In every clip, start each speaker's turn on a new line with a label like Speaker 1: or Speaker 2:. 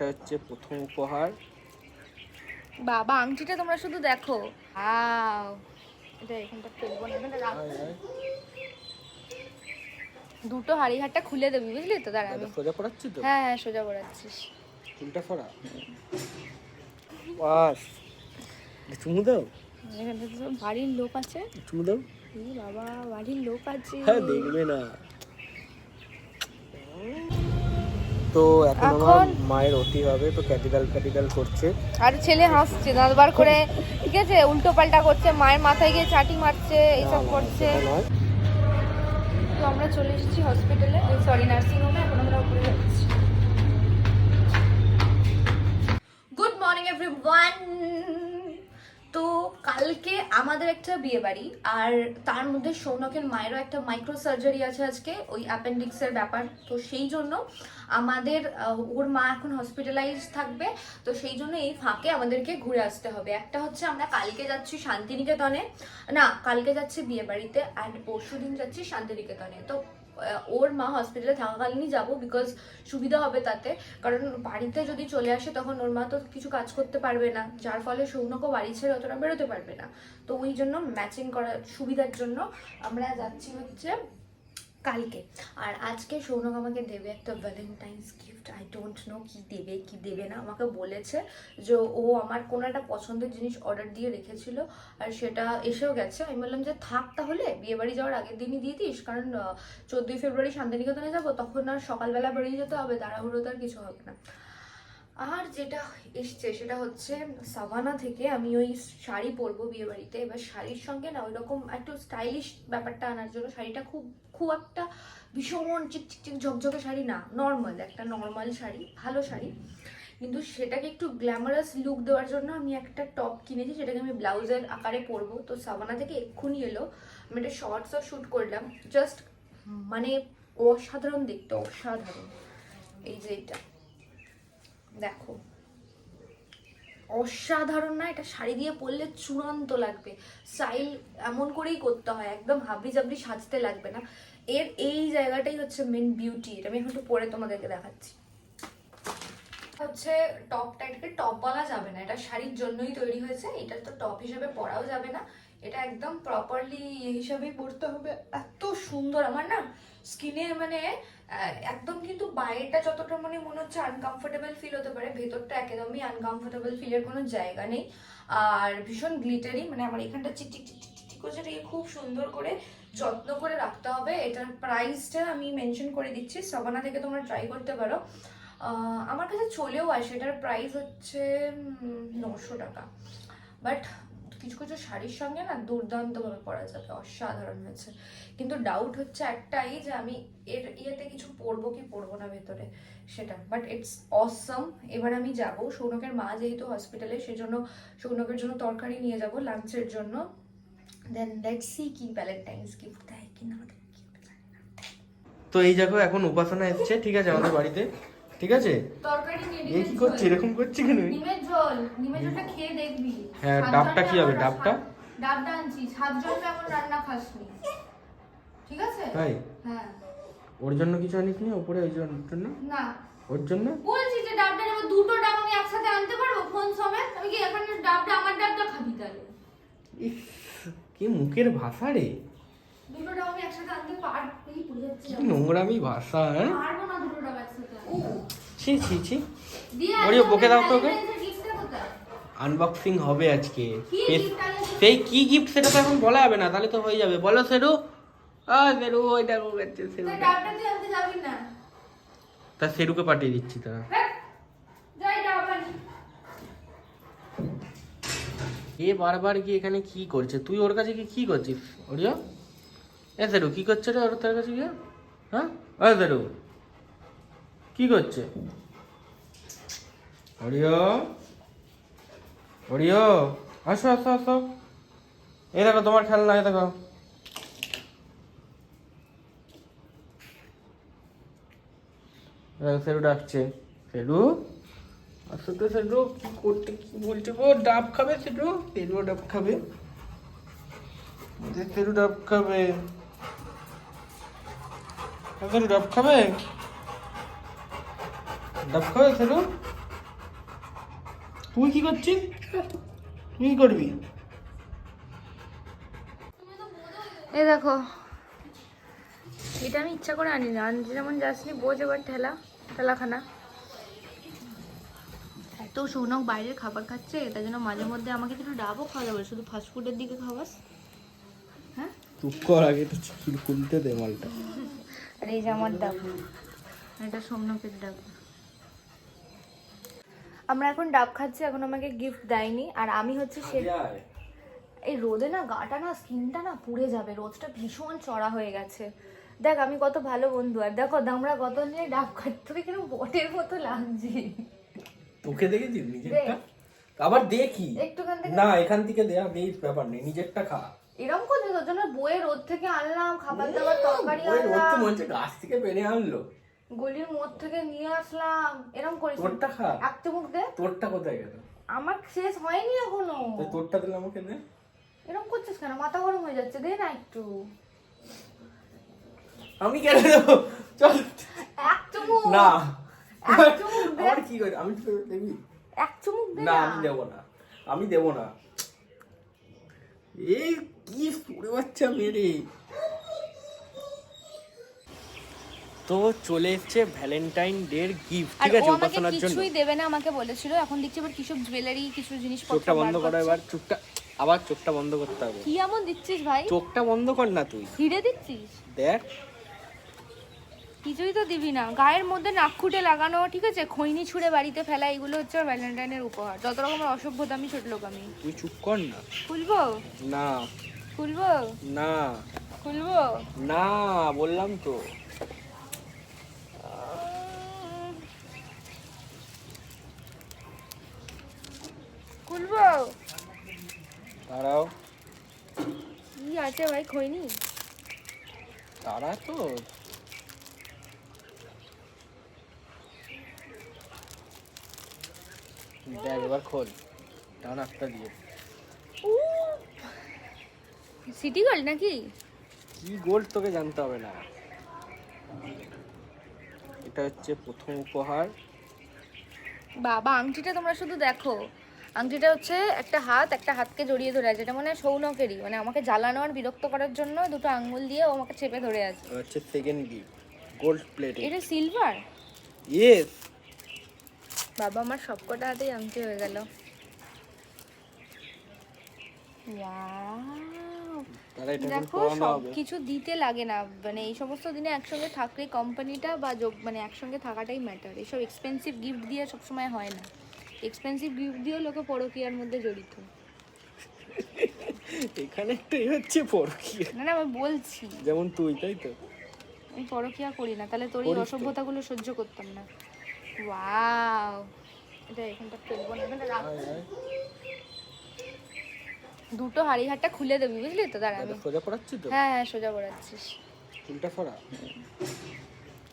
Speaker 1: এটা হচ্ছে প্রথম উপহার।
Speaker 2: বাবা আংটিটা তোমরা শুধু দেখো। আও এটা এখানটা ফেলব না এখানটা রাখ। দুটো হাড়ি হাটটা খুলে দেবি বুঝলি তো? দাঁড়া আমি।
Speaker 1: সোজা পড়াচ্ছি তো?
Speaker 2: হ্যাঁ হ্যাঁ সোজা করাচ্ছিস
Speaker 1: চুলটা ফরা বাস। চুমু দাও।
Speaker 2: এখানে তো বাড়ির লোক আছে।
Speaker 1: চুমু দাও।
Speaker 2: এই বাবা বাড়ির লোক আছে।
Speaker 1: হ্যাঁ দেখবে না। তো এখন আমার মায়ের অতি হবে তো ক্যাপিটাল ক্যাপিটাল করছে।
Speaker 2: আর ছেলে হাসছে দাঁতবার করে। ঠিক আছে? উল্টো পাল্টা করছে মায়ের মাথায় গিয়ে চাটি মারছে এইসব করছে। তো আমরা চলে এসেছি হসপিটালে সরি নার্সিং হোমে এখন আমরা উপরে যাচ্ছি গুড মর্নিং এভরিওয়ান তো কালকে আমাদের একটা বিয়ে বাড়ি আর তার মধ্যে সৌনকের মায়েরও একটা মাইক্রো সার্জারি আছে আজকে, ওই অ্যাপেন্ডিক্সের ব্যাপার। তো সেই জন্য আমাদের ওর মা এখন হসপিটালাইজ থাকবে, তো সেই জন্য এই ফাঁকে আমাদেরকে ঘুরে আসতে হবে। একটা হচ্ছে আমরা কালকে যাচ্ছি শান্তিনিকেতনে। না, কালকে যাচ্ছি বিয়ে বাড়িতে আর পরশু দিন যাচ্ছি শান্তিনিকেতনে। তো ওর মা হসপিটালে থাকাকালীনই যাব বিকজ সুবিধা হবে তাতে। কারণ বাড়িতে যদি চলে আসে তখন ওর মা তো কিছু কাজ করতে পারবে না। যার ফলে সৌনকও বাড়ি ছেড়ে অতটা বেরোতে পারবে না। তো ওই জন্য ম্যাচিং করার সুবিধার জন্য আমরা যাচ্ছি হচ্ছে কালকে। আর আজকে সৌনক আমাকে দেবে একটা Valentine's gift I don't know কি দেবে কি দেবে না, আমাকে বলেছে যে ও আমার কোনো একটা পছন্দের জিনিস অর্ডার দিয়ে রেখেছিল আর সেটা এসেও গেছে। আমি বললাম যে থাক তাহলে, বিয়েবাড়ি যাওয়ার আগের দিনই দিয়ে দিস, কারণ চোদ্দোই ফেব্রুয়ারি শান্তিনিকেতনে যাব, তখন আর সকালবেলা বেরিয়ে যেতে হবে তাড়াহুড়ো আর কিছু হবে না। আর যেটা এসছে সেটা হচ্ছে সাভানা থেকে আমি ওই শাড়ি পরবো বিয়ে বাড়িতে এবার শাড়ির সঙ্গে না ওই রকম একটু স্টাইলিশ ব্যাপারটা আনার জন্য শাড়িটা খুব খুব একটা ভীষণ চিক চিক চিক ঝকঝকে শাড়ি না নর্মাল একটা নর্মাল শাড়ি, ভালো শাড়ি। কিন্তু সেটাকে একটু গ্ল্যামারাস লুক দেওয়ার জন্য আমি একটা টপ কিনেছি, সেটাকে আমি ব্লাউজের আকারে পরবো। তো সাবানা থেকে এক্ষুনি এলো, আমি একটা শর্টসও শ্যুট করলাম। জাস্ট মানে অসাধারণ দেখতে, অসাধারণ। এই যে এটা। দেখো। অসাধারণ না, এটা শাড়ি দিয়ে পরলে চূড়ান্ত লাগবে। স্টাইল এমন করেই করতে হয়, একদম হাবড়ি জাবড়ি সাজতে লাগবে না। এর এই জায়গাটাই হচ্ছে মেন বিউটি এটা আমি একটু পরে তোমাদেরকে দেখাচ্ছি। হচ্ছে টপটা এটাকে টপ বলা যাবে না, এটা শাড়ির জন্যই তৈরি হয়েছে এটা তো টপ হিসেবে পরাও যাবে না। এটা একদম প্রপারলি হিসাবেই পড়তে হবে। এত সুন্দর আমার না স্কিনে মানে একদম কিন্তু বাইরেটা যতটা মানে মনে হচ্ছে আনকমফোর্টেবল ফিল হতে পারে, ভেতরটা একদমই আনকমফোর্টেবল ফিলের কোনো জায়গা নেই। আর ভীষণ গ্লিটারি মানে আমার এখানটা চিক চিক চিক চিক চিক চিক করছে এটাকে খুব সুন্দর করে যত্ন করে রাখতে হবে। এটার প্রাইসটা আমি মেনশন করে দিচ্ছি সাবানা থেকে তোমরা ট্রাই করতে পারো। আমার কাছে চলেও আসে, এটার প্রাইস হচ্ছে নশো টাকা। বাট কিছু কিছু শাড়ির সঙ্গে না দুর্দান্তভাবে পরা যাবে, অসাধারণ হয়েছে। কিন্তু ডাউট হচ্ছে একটাই যে আমি এর ইয়েতে কিছু পরবো কি পরবো না ভেতরে, সেটা। বাট ইটস অসম এবার আমি যাব, সৌনকের মা যেহেতু হসপিটালে সেজন্য সৌনকের জন্য তরকারি নিয়ে যাব লাঞ্চের জন্য। দেন লেটস সি কি ভ্যালেন্টাইন্স গিফট দেয় কি না।
Speaker 1: তো এই দেখো, এখন উপাসনা এসছে, ঠিক আছে, আমাদের বাড়িতে। ঠিক আছে?
Speaker 2: তরকারি নিয়ে
Speaker 1: কি করছে? এরকম করছে কেন?
Speaker 2: নিমের ঝোল নিমের ঝোলটা খেয়ে দেখবি।
Speaker 1: হ্যাঁ, ডাবটা কি হবে, ডাবটা?
Speaker 2: ডাবটা আনছি। সাত জন্মে এখন রান্না খাসনি। ঠিক আছে?
Speaker 1: তাই?
Speaker 2: হ্যাঁ।
Speaker 1: ওর জন্য কিছু আনিস নি? ওপরে ওই জন্য
Speaker 2: না।
Speaker 1: ওর জন্য?
Speaker 2: বলছি যে ডাবটা নেব দুটো ডাব আমি একসাথে আনতে পারব ফোন সমেত? আমি কি এখানে ডাবটা আমার ডাবটা খাবি তাহলে?
Speaker 1: ইস কি মুখের ভাষা রে?
Speaker 2: দুটো ডাব আমি একসাথে আনতে পারব
Speaker 1: নোংরামি ভাষা হ্যাঁ?
Speaker 2: পারব না দুটো ডাব একসাথে।
Speaker 1: ছি ছি ছি।
Speaker 2: দিয়ে
Speaker 1: ওরে, বকে দাও তো ওকে। আনবক্সিং হবে আজকে? সেই কি গিফট সেটা তো এখন বলা যাবে না তাহলে তো হয়ে যাবে। বলো সেরু। আ সেরু ওই দেখো সেরু।
Speaker 2: তুই ডাবটা তুই আনতে যাবি না।
Speaker 1: তা সেরুকে পাঠিয়ে দিচ্ছি তারা। এ বারবার গিয়ে এখানে কি করছে? তুই ওর কাছে গিয়ে কি করছিস ওরিও এ সেরু কি করছে রে ওর তার কাছে গিয়ে? হ্যাঁ? ও সেরু। কি করছে? ওরিও ওরিও আসো আসো আসো। এই দেখো তোমার খেলনা এই দেখো। সেরু ডাকছে। সেরু আসো তো সেরু কি করতে কি বলছে? গো ডাব খাবে সেরু সেরু ডাব খাবে। সেরু ডাব খাবে। সেরু ডাব খাবে? ডাব খাবে সেরু তুই কি করছিস? তুই কি করবি?
Speaker 2: এই দেখো। এটা আমি ইচ্ছা করে আনি না আনতে যেমন যাসনি বোঝ এবার ঠেলা ঠেলাখানা। এত সৌনক বাইরের খাবার খাচ্ছে তার জন্য মাঝে মধ্যে আমাকে একটু ডাবও খাওয়া শুধু ফাস্টফুডের দিকে খাওয়াস। হ্যাঁ?
Speaker 1: চুপ কর আগে তো চিল খুলতে দে মালটা।
Speaker 2: আর এই যে আমার ডাব। এটা সোমনাথের ডাব। আমরা এখন ডাব খাচ্ছি এখন আমাকে গিফট দেয়নি। আর আমি হচ্ছে সে এই রোদে না গাটা না স্কিনটা না পুড়ে যাবে রোদটা ভীষণ চড়া হয়ে গেছে। দেখ আমি কত ভালো বন্ধু। আর দেখো আমরা কত নিয়ে ডাব খাচ্ছি তোকে কীরকম বটের মতো লাগছে?
Speaker 1: তোকে দেখেছিস নিজেরটা? আবার দেখি।
Speaker 2: একটুখান থেকে
Speaker 1: না এখান থেকে দেয়া দেই ব্যাপার নেই নিজেরটা খা।
Speaker 2: এরকম করছে তোর জন্য বইয়ে রোদ থেকে আনলাম খাবার দাবার তরকারি
Speaker 1: ওই রোদ তো
Speaker 2: আনলাম।
Speaker 1: মনে হচ্ছে গাছ থেকে পেরে আনলো।
Speaker 2: গলির মোড় থেকে নিয়ে আসলাম। এরকম করিস।
Speaker 1: তোরটা খা।
Speaker 2: এক চুমুক দে।
Speaker 1: তোরটা কোথায় গেল?
Speaker 2: আমার শেষ হয়নি
Speaker 1: এখনও। তোরটা দিলে আমাকে দে।
Speaker 2: এরকম করছিস কেন? মাথা গরম হয়ে যাচ্ছে। দে না একটু।
Speaker 1: আমি কেন দেবো? চল।
Speaker 2: এক চুমুক
Speaker 1: না।
Speaker 2: এক চুমুক দে।
Speaker 1: আমার কি করে? আমি তো দেবি।
Speaker 2: এক চুমুক দে
Speaker 1: না আমি দেবো না। আমি দেবো না। এই কি পুরে বাচ্চা মেরে। তো চলে এসছে ভ্যালেন্টাইন ডের গিফট ঠিক আছে উপাসনার জন্য।
Speaker 2: কিছুই দেবে না আমাকে বলেছিল এখন দেখছি এবার কিসব জুয়েলারি কিছু জিনিসপত্র
Speaker 1: চোখটা বন্ধ করো এবার চোখটা আবার চোখটা বন্ধ করতে হবে।
Speaker 2: কি এমন দিচ্ছিস ভাই?
Speaker 1: চোখটা বন্ধ কর না তুই।
Speaker 2: হিরে দিচ্ছিস?
Speaker 1: দেখ।
Speaker 2: কিছুই তো দিবি না। গায়ের মধ্যে নাক খুঁটে লাগানো ঠিক আছে খৈনি ছুঁড়ে বাড়িতে ফেলা এগুলো হচ্ছে ভ্যালেন্টাইনের উপহার। যত রকমের অসভ্যতা আমি ছোট লোক আমি।
Speaker 1: তুই চুপ কর না।
Speaker 2: খুলবো?
Speaker 1: না।
Speaker 2: খুলবো?
Speaker 1: না।
Speaker 2: খুলবো?
Speaker 1: না বললাম তো।
Speaker 2: খুলবো?
Speaker 1: দাঁড়াও।
Speaker 2: কি আছে ভাই খৈনি
Speaker 1: তারা তো। দেখ এবার খোল। ডান একটা দিয়ে।
Speaker 2: সিটি গোল্ড নাকি?
Speaker 1: কি গোল্ড তোকে জানতে হবে না। এটা হচ্ছে প্রথম উপহার।
Speaker 2: বাবা আংটিটা তোমরা শুধু দেখো। আংটিটা হচ্ছে একটা হাত একটা হাতকে জড়িয়ে ধরে আছে। এটা মানে সৌনকেরই মানে আমাকে জ্বালানো আর বিরক্ত করার জন্য দুটো আঙ্গুল দিয়ে ও আমাকে চেপে ধরে আছে।
Speaker 1: হচ্ছে সেকেন্ড গিফট গোল্ড প্লেটেড
Speaker 2: এটা সিলভার
Speaker 1: ইয়েস
Speaker 2: বাবা আমার সবকটা হাতেই আংটি হয়ে গেল। দেখো সব কিছু দিতে লাগে না। মানে এই সমস্ত দিনে একসঙ্গে থাকলে কোম্পানিটা বা মানে একসঙ্গে থাকাটাই ম্যাটার এইসব এক্সপেন্সিভ গিফট দিয়ে সবসময় হয় না। এক্সপেন্সিভ গিফট দিয়েও লোকে পরকিয়ার মধ্যে জড়িত।
Speaker 1: এখানে একটাই হচ্ছে পরকীয়া।
Speaker 2: না না আমি বলছি।
Speaker 1: যেমন তুই তাই তো?
Speaker 2: আমি পরকীয়া করি না তাহলে তোর এই অসভ্যতাগুলো সহ্য করতাম না। ওয়াও! এটা এখানটা ফেলব না এখানটা রাখ। দুটো হাড়ি হাটটা খুলে দেবি বুঝলি তো? দাঁড়া আমি
Speaker 1: সোজা পড়াচ্ছি তো?
Speaker 2: হ্যাঁ হ্যাঁ সোজা পড়াচ্ছিস।
Speaker 1: চুলটা ফরা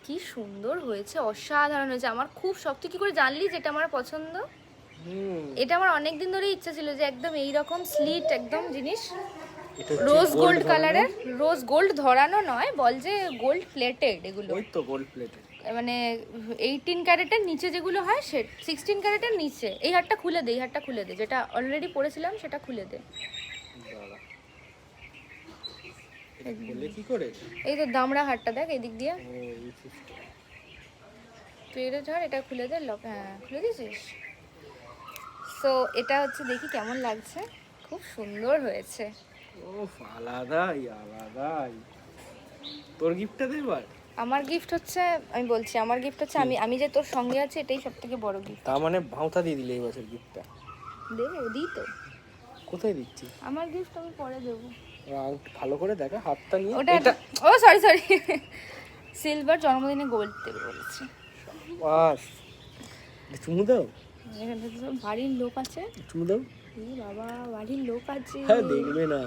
Speaker 2: কি সুন্দর হয়েছে অসাধারণ হয়েছে। আমার খুব শখ। তুই কি করে জানলি যে এটা আমার পছন্দ?
Speaker 1: হুম।
Speaker 2: এটা আমার অনেক দিন ধরেই ইচ্ছা ছিল যে একদম এই রকম স্লিট একদম জিনিস রোজ গোল্ড কালারের রোজ গোল্ড ধরানো নয় বল যে গোল্ড প্লেটেড এগুলো।
Speaker 1: ওই তো গোল্ড প্লেটেড
Speaker 2: মানে এইটিন ক্যারেটের নিচে যেগুলো হয় সে সিক্সটিন ক্যারেটের নিচে। এই হারটা খুলে দে এই হারটা খুলে দে। যেটা অলরেডি পড়েছিলাম সেটা খুলে দে।
Speaker 1: দাঁড়া। এটা বললে কি করে?
Speaker 2: এই তো দামড়া হারটা দেখ এই দিক দিয়ে। এটা ধর এটা খুলে দে লক হ্যাঁ। খুলে দিয়েছিস? সো এটা হচ্ছে দেখি কেমন লাগছে। খুব সুন্দর হয়েছে।
Speaker 1: ও আলাদাই আলাদাই। তোর গিফটটা দে এবার।
Speaker 2: আমার গিফট হচ্ছে আমি বলছি আমার গিফট হচ্ছে আমি আমি যে তোর সঙ্গে আছি এটাই সব থেকে বড় গিফট
Speaker 1: তার মানে ভাঁওতা দিয়ে দিলে এই বছর গিফটটা
Speaker 2: দেবো দিই তো।
Speaker 1: কোথায় দিচ্ছি?
Speaker 2: আমার গিফট আমি পরে দেবো।
Speaker 1: ভালো করে দেখা হাতটা নিয়ে।
Speaker 2: ওটা ও সরি সরি সিলভার জন্মদিনে গোল্ড দেবে বলেছি।
Speaker 1: বাস। চুমু দাও।
Speaker 2: এখানে তো সব বাড়ির লোক আছে।
Speaker 1: চুমু দাও।
Speaker 2: বাবা বাড়ির লোক আছে।
Speaker 1: হ্যাঁ দেখবে না।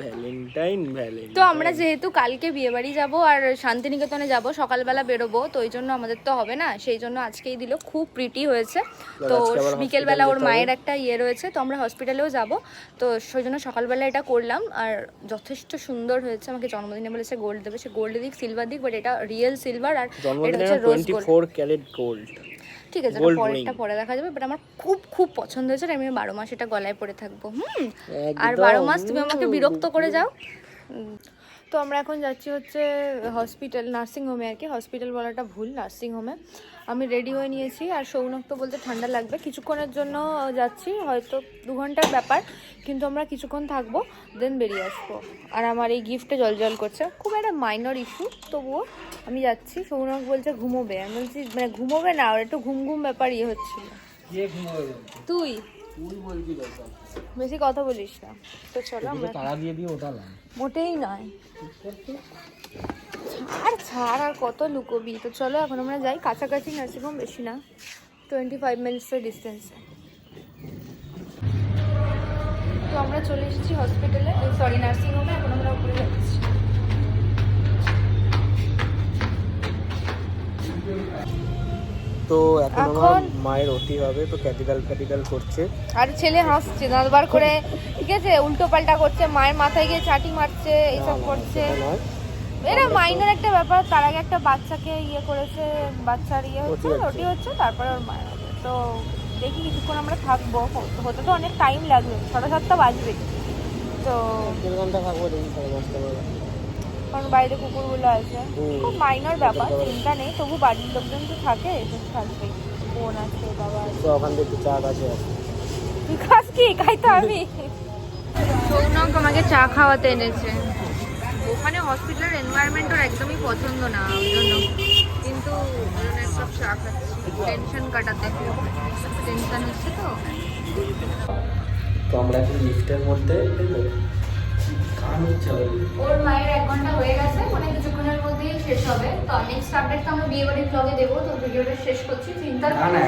Speaker 1: ভ্যালেন্টাইন ভ্যালেন্টাইন
Speaker 2: তো আমরা যেহেতু কালকে বিয়ে বাড়ি যাব আর শান্তিনিকেতনে যাব সকালবেলা বেরোবো তো ওই জন্য আমাদের তো হবে না সেই জন্য আজকেই দিল খুব প্রিটি হয়েছে। তো বিকেলবেলা ওর মায়ের একটা ইয়ে রয়েছে তো আমরা হসপিটালেও যাব। তো সেই জন্য সকালবেলা এটা করলাম আর যথেষ্ট সুন্দর হয়েছে আমাকে জন্মদিনে বলেছে গোল্ড দেবে সে গোল্ড দিক সিলভার দিক বাট এটা রিয়েল সিলভার আর এটা হচ্ছে রোজ গোল্ড
Speaker 1: ক্যারেট গোল্ড
Speaker 2: ঠিক আছে পরেরটা পরে দেখা যাবে বাট আমার খুব খুব পছন্দ হয়েছে আমি বারো মাস এটা গলায় পরে থাকব হুম? আর বারো মাস তুমি আমাকে বিরক্ত করে যাও। উম, তো আমরা এখন যাচ্ছি হচ্ছে হসপিটাল নার্সিংহোমে আর কি। হসপিটাল বলাটা ভুল নার্সিংহোমে আমি রেডি হয়ে নিয়েছি। আর সৌনক তো বলতে ঠান্ডা লাগবে। কিছুক্ষণের জন্য যাচ্ছি হয়তো দু ঘণ্টার ব্যাপার কিন্তু আমরা কিছুক্ষণ থাকব দেন বেরিয়ে আসব। আর আমার এই গিফটে জল জল করছে। খুব একটা মাইনর ইস্যু তবুও আমি যাচ্ছি। সৌনক বলছে ঘুমোবে। আমি বলছি মানে ঘুমোবে না আর একটু ঘুম ঘুম ব্যাপার ইয়ে হচ্ছিল। তুই। বেশি কথা বলিস না। তো চলো আমরা
Speaker 1: তারা দিয়ে দিয়ে না
Speaker 2: মোটেই নয়। আর ছাড় আর কত লুকোবি। তো চলো এখন আমরা যাই। কাছাকাছি নার্সিংহোম বেশি না। টোয়েন্টি ফাইভ মিনিটসের ডিস্টেন্সে তো আমরা চলে এসেছি হসপিটালে সরি নার্সিংহোমে এখন আমরা
Speaker 3: তো এখন আমার মায়ের অতি হবে তো ক্যাপিটাল ক্যাপিটাল করছে।
Speaker 2: আর ছেলে হাসছে নালবার করে ঠিক আছে উল্টো পাল্টা করছে মায়ের মাথায় গিয়ে চাটি মারছে এইসব করছে। এটা মাইনর একটা ব্যাপার তার আগে একটা বাচ্চাকে ইয়ে করেছে বাচ্চার ইয়ে হচ্ছে। ওটি হচ্ছে তারপরে ওর মায়ের হবে। তো দেখি কিছুক্ষণ আমরা থাকব হতে- তো অনেক টাইম লাগবে ছটা সাতটা বাজবে। তো
Speaker 3: ঘণ্টা থাকব দেখি সাড়ে বেলা।
Speaker 2: কারণ বাইরে কুকুরগুলো আছে। খুব মাইনর ব্যাপার চিন্তা নেই তবু বাড়ির লোকজন তো থাকে এসব থাকবেই বোন আছে বাবা আছে।
Speaker 3: তো ওখান থেকে চা আছে
Speaker 2: তুই খাস কি খাই তো আমি? সৌনক আমাকে চা খাওয়াতে এনেছে। ওখানে হসপিটালের এনভায়রনমেন্ট ওর একদমই পছন্দ না ওই জন্য। কিন্তু কাপ চা খাচ্ছি। টেনশন কাটাতে। টেনশন হচ্ছে তো।
Speaker 3: তো আমরা এখন লিফটের মধ্যে
Speaker 2: ওর মায়ের এক ঘণ্টা হয়ে গেছে মানে কিছুক্ষণের মধ্যেই শেষ হবে। তো নেক্সট আপডেট তো আমরা বিয়ে বাড়ির ব্লগে দেবো তো ভিডিওটা শেষ করছি। কোনো